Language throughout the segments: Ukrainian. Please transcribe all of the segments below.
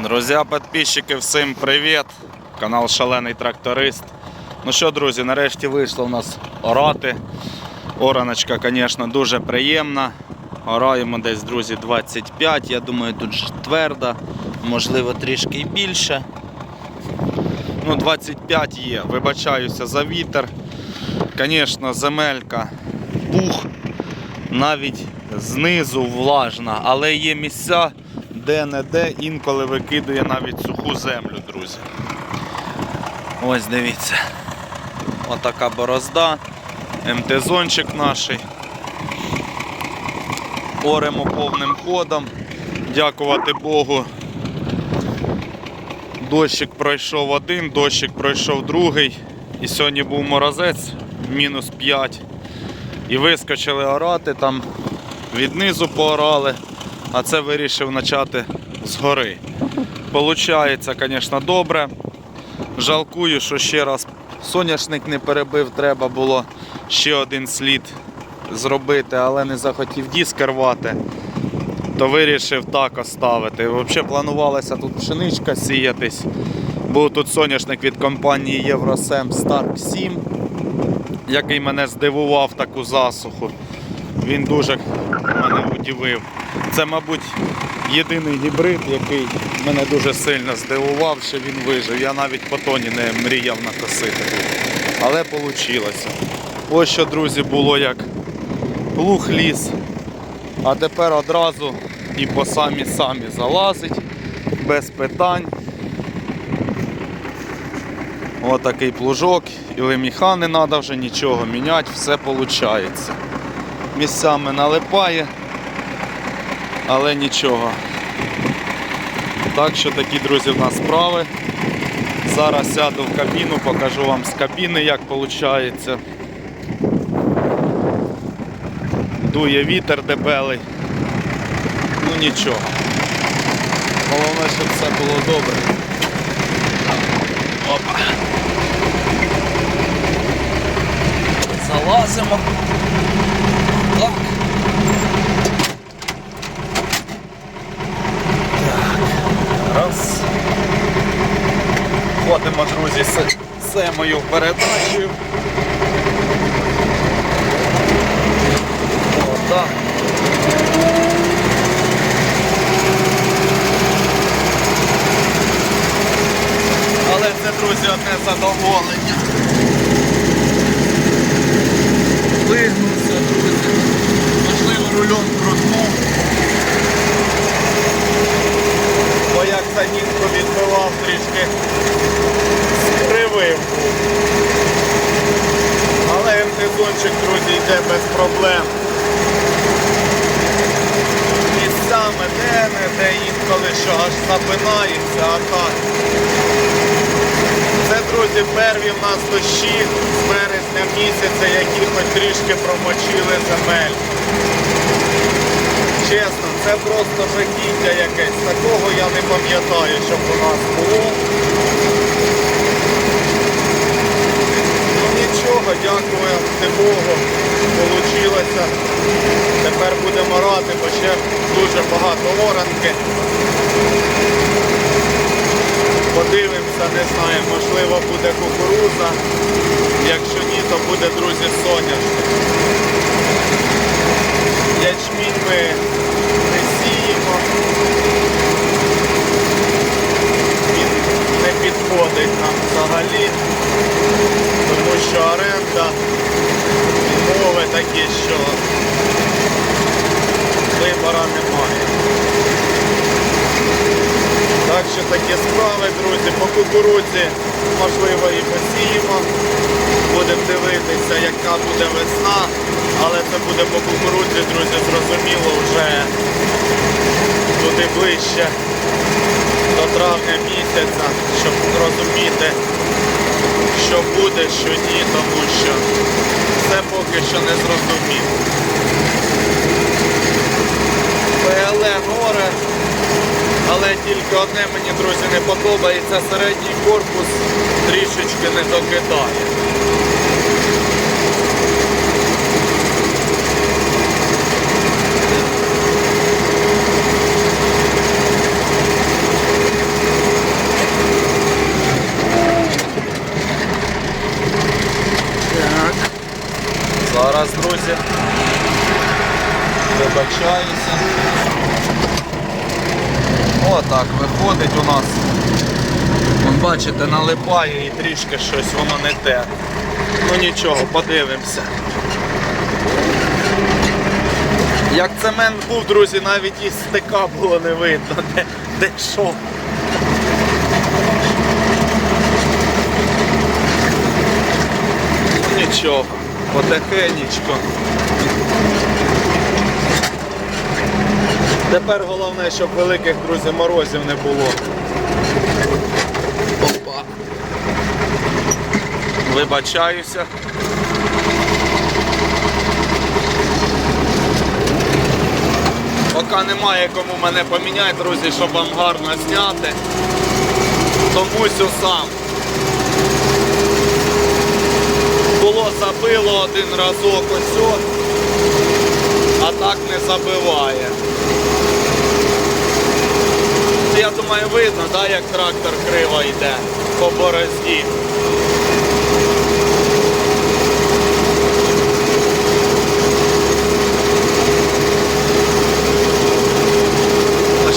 Друзі, підписчики, всім привіт! Канал Шалений Тракторист. Ну що, друзі, нарешті вийшло у нас орати. Ораночка, звісно, дуже приємна.Ораємо десь, друзі, 25. Я думаю, тут тверда, можливо, трішки і більше. Ну, 25 є. Вибачаюся за вітер. Звісно, земелька, пух, навіть знизу влажна, але є місця, де-не-де інколи викидує навіть суху землю, друзі. Ось дивіться. Отака борозда. МТ-зончик наш. Оремо повним ходом. Дякувати Богу. Дощик пройшов один, дощик пройшов другий. І сьогодні був морозець, мінус 5. І вискочили орати, там віднизу поорали, а це вирішив почати згори. Получається, звісно, добре. Жалкую, що ще раз соняшник не перебив, треба було ще один слід зробити, але не захотів диск рвати, то вирішив так оставити. Взагалі планувалося тут пшеничка сіятись. Був тут соняшник від компанії Євросем Stark 7, який мене здивував таку засуху. Він дуже мене удивив. Це, мабуть, єдиний гібрид, який мене дуже сильно здивував, що він вижив. Я навіть по тоні не мріяв накосити. Але вийшло. Ось що, друзі, було як луг ліс. А тепер одразу і по самі самі залазить, без питань. Отакий плужок, і леміха не треба вже нічого міняти, все виходить. Місцями налипає, але нічого. Так що такі, друзі, в нас справи. Зараз сяду в кабіну, покажу вам з кабіни, як виходить. Дує вітер дебелий. Ну нічого. Головне, щоб все було добре. Опа. Залазимо. Так. Раз. Ходимо, друзі, з семою передачею. Але це, друзі, одне задоволення. Вигнувся, друзі. Можливо, рульом крутнув. Бо як санітку відбивав трішки скривив. Але МТЗончик, друзі, йде без проблем. Місцями де-не-де інколи що аж запинається, а так. Це, друзі, перві в нас дощі з березня місяця, які хоч трішки промочили земель. Чесно, це просто жахіття якесь. Такого я не пам'ятаю, щоб у нас було. Ну нічого, дякую Богу. Получилося. Тепер будемо рати, бо ще дуже багато оранки. Подивимося, не знаю, можливо буде кукуруза. Якщо ні, то буде, друзі, соняшник. Ячмінь ми. Він не підходить нам взагалі, тому що оренда, умови такі, що вибора немає. Так що такі справи, друзі, по кукурудзі, можливо, і посіємо. Будемо дивитися, яка буде весна, але це буде по кукурудзі, друзі, зрозуміло, вже туди ближче до травня місяця, щоб розуміти, що буде, що ні, тому що все поки що не зрозуміло. ПЛН море. Але тільки одне мені, друзі, не подобається, середній корпус трішечки не докидає. Друзі. Вибачаюся. Отак виходить у нас. Вон, бачите, налипає і трішки щось воно не те. Ну нічого, подивимося. Як цемент був, друзі, навіть із стика було не видно, де, де що. Ну, Нічого, потихенечку. Тепер головне, щоб великих друзі морозів не було. Опа. Вибачаюся. Поки немає кому мене поміняти, друзі, щоб вам гарно зняти. Тому що сам. Було забило один разок ось, о, а так не забиває. Я думаю, видно, да, як трактор криво йде по борозді.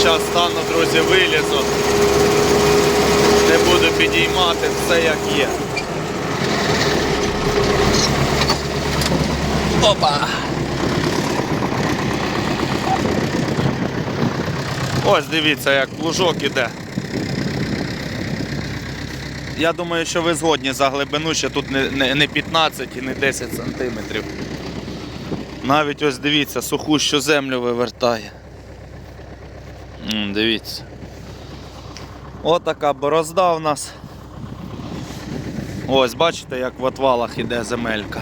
Зараз стану, друзі, вилізу. Не буду підіймати все як є. Опа! Ось дивіться, як плужок іде. Я думаю, що ви згодні за глибину, що тут не, не, не 15 і не 10 сантиметрів. Навіть ось дивіться, суху що землю вивертає. М, дивіться. Отака борозда у нас. Ось, бачите, як в отвалах іде земелька.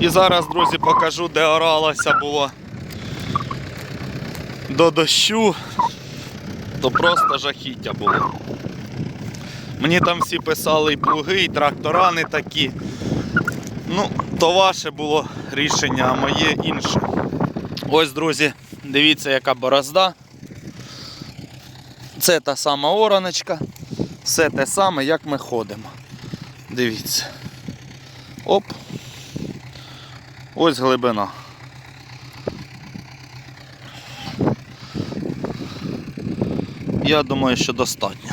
І зараз, друзі, покажу, де оралося було до дощу, то просто жахіття було. Мені там всі писали і плуги, і трактора не такі. Ну, то ваше було рішення, а моє інше. Ось, друзі, дивіться, яка борозда. Це та сама ораночка. Все те саме, як ми ходимо. Дивіться. Оп. Ось глибина. Я думаю, що достатньо.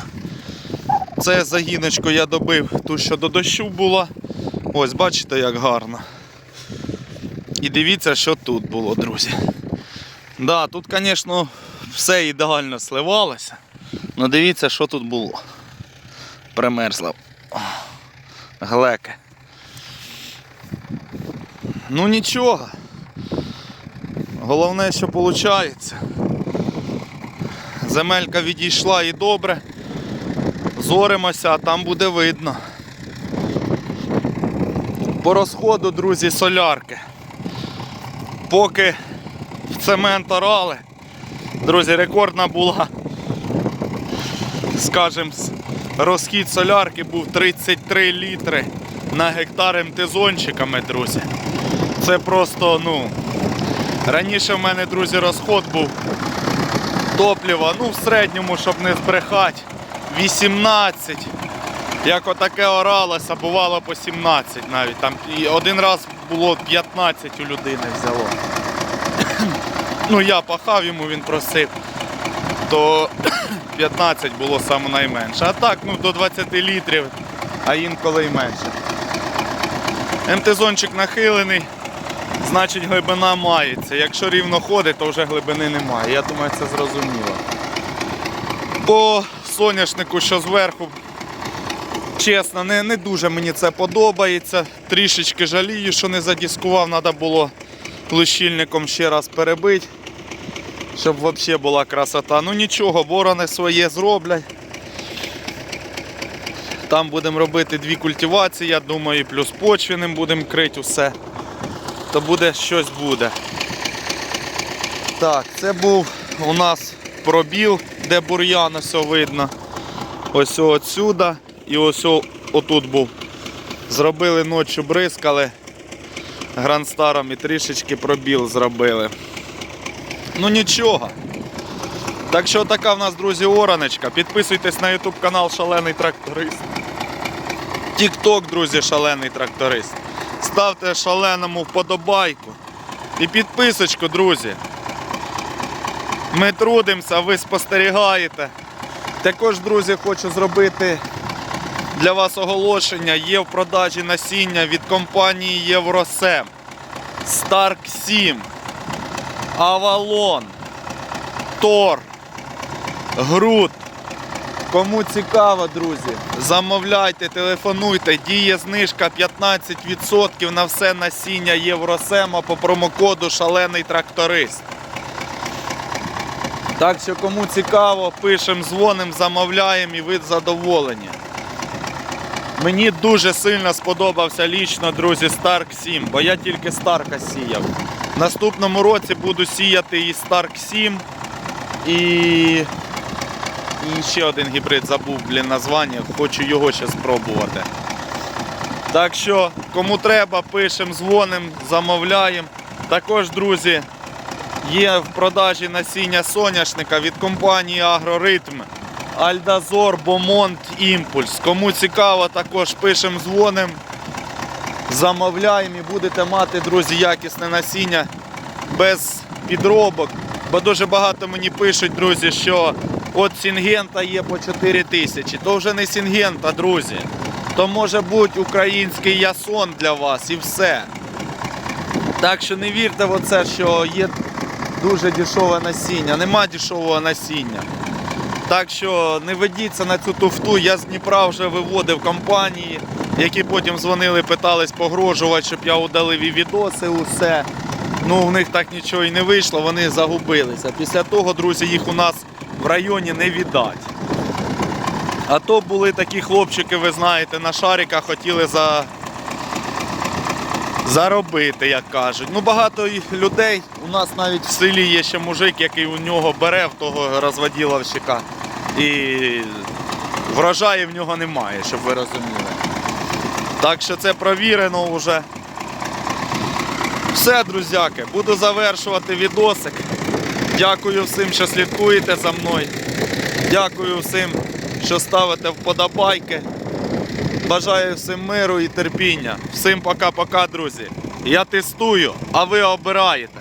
Це загіночку я добив ту, що до дощу була. Ось, бачите, як гарно. І дивіться, що тут було, друзі. Да, тут, звісно, все ідеально сливалося. але дивіться, що тут було. Примерзло. Глеки. Ну нічого. Головне, що виходить. Земелька відійшла і добре. Зоримося, а там буде видно. По розходу, друзі, солярки. Поки в цемент орали, друзі, рекордна була, скажімо, розхід солярки був 33 літри на гектар МТ-зончиками, друзі. Це просто, ну. Раніше в мене, друзі, розход був топлива, ну, в середньому, щоб не збрехати, 18. Як отаке оралося, бувало по 17 навіть. Там, і один раз було 15 у людини взяло. ну, я пахав йому, він просив, то 15 було саме найменше. А так, ну, до 20 літрів, а інколи й менше. МТ-зончик нахилений, значить глибина мається. Якщо рівно ходить, то вже глибини немає. Я думаю, це зрозуміло. По соняшнику, що зверху, чесно, не, не дуже мені це подобається. Трішечки жалію, що не задіскував, треба було лущильником ще раз перебити, щоб взагалі була красота. Ну нічого, ворони своє зроблять. Там будемо робити дві культивації, я думаю, плюс почвеним будемо крити усе. То буде щось буде. Так, це був у нас пробіл, де бур'ян ось видно. Ось отсюда і ось отут був. Зробили ночі, бризкали грандстаром і трішечки пробіл зробили. Ну нічого. Так що така в нас, друзі, ораночка. Підписуйтесь на YouTube канал Шалений Тракторист. Тік-ток, друзі, шалений тракторист. Ставте шаленому вподобайку і підписочку, друзі. Ми трудимося, ви спостерігаєте. Також, друзі, хочу зробити для вас оголошення. Є в продажі насіння від компанії Євросем. Старк 7, Авалон, Тор, Груд. Кому цікаво, друзі, замовляйте, телефонуйте, діє знижка 15% на все насіння Євросема по промокоду Шалений тракторист. Так що кому цікаво, пишемо, дзвонимо, замовляємо і ви задоволені. Мені дуже сильно сподобався лічно, друзі, Старк 7, бо я тільки Старка сіяв. Наступному році буду сіяти і Старк 7, і і ще один гібрид забув блін, названня, хочу його ще спробувати. Так що, кому треба, пишемо, дзвонимо, замовляємо. Також, друзі, є в продажі насіння соняшника від компанії Агроритм. Альдазор, Бомонт, Імпульс. Кому цікаво, також пишемо, дзвонимо, замовляємо і будете мати, друзі, якісне насіння без підробок. Бо дуже багато мені пишуть, друзі, що от Сінгента є по 4 тисячі. То вже не Сінгента, друзі. То може бути український ясон для вас і все. Так що не вірте в оце, що є дуже дешеве насіння. Нема дешевого насіння. Так що не ведіться на цю туфту. Я з Дніпра вже виводив компанії, які потім дзвонили, питались погрожувати, щоб я удалив і відоси, усе. Ну, в них так нічого і не вийшло, вони загубилися. Після того, друзі, їх у нас в районі не віддать. А то були такі хлопчики, ви знаєте, на шариках хотіли за... заробити, як кажуть. Ну, багато людей. У нас навіть в селі є ще мужик, який у нього бере в того розводіловщика. І врожаю в нього немає, щоб ви розуміли. Так що це провірено вже. Все, друзяки, буду завершувати відосик. Дякую всім, що слідкуєте за мною. Дякую всім, що ставите вподобайки. Бажаю всім миру і терпіння. Всім пока-пока, друзі. Я тестую, а ви обираєте.